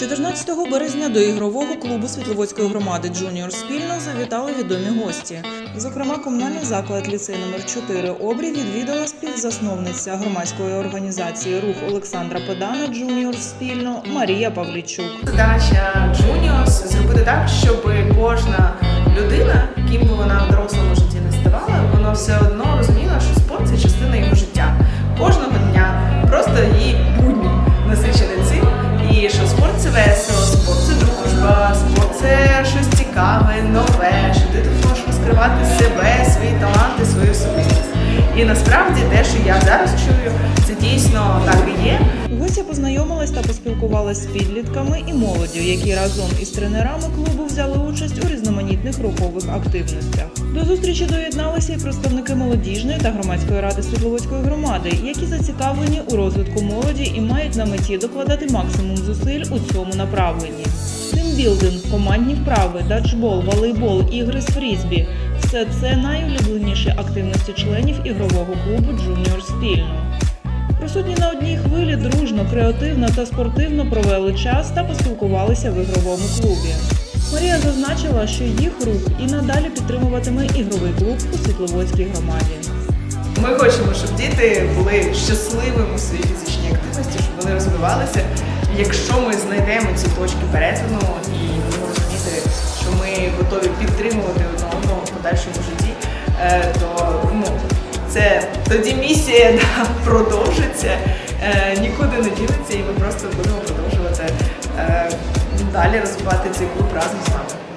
14 березня до ігрового клубу Світловодської громади Джуніор спільно завітали відомі гості. Зокрема, комунальний заклад ліцей номер 4 обрій відвідала співзасновниця громадської організації Рух Олександра Педана Джуніор спільно Марія Павлічук. Задача Juniors нове, що ти тут можеш розкривати себе, свої таланти, свою особистість. І насправді те, що я зараз чую, це дійсно так і є. Гостя познайомилась та поспілкувалась з підлітками і молоддю, які разом із тренерами клубу взяли участь у різноманітних рухових активностях. До зустрічі доєдналися і представники молодіжної та громадської ради Світловодської громади, які зацікавлені у розвитку молоді і мають на меті докладати максимум зусиль у цьому направленні. Тимбілдинг, командні вправи, даджбол, волейбол, ігри з фрізбі все це найулюбленіші активності членів ігрового клубу Джуніор спільно. Присутні на одній хвилі дружно, креативно та спортивно провели час та поспілкувалися в ігровому клубі. Марія зазначила, що їх рух і надалі підтримуватиме ігровий клуб у Світловодській громаді. Ми хочемо, щоб діти були щасливими у своїй фізичній активності, щоб вони розвивалися. Якщо ми знайдемо ці точки перетину і будемо розуміти, що ми готові підтримувати одне одного в подальшому житті, е, то ну, це тоді місія да, продовжиться, е, нікуди не ділиться, і ми просто будемо продовжувати е, далі розвивати цей клуб разом з вами.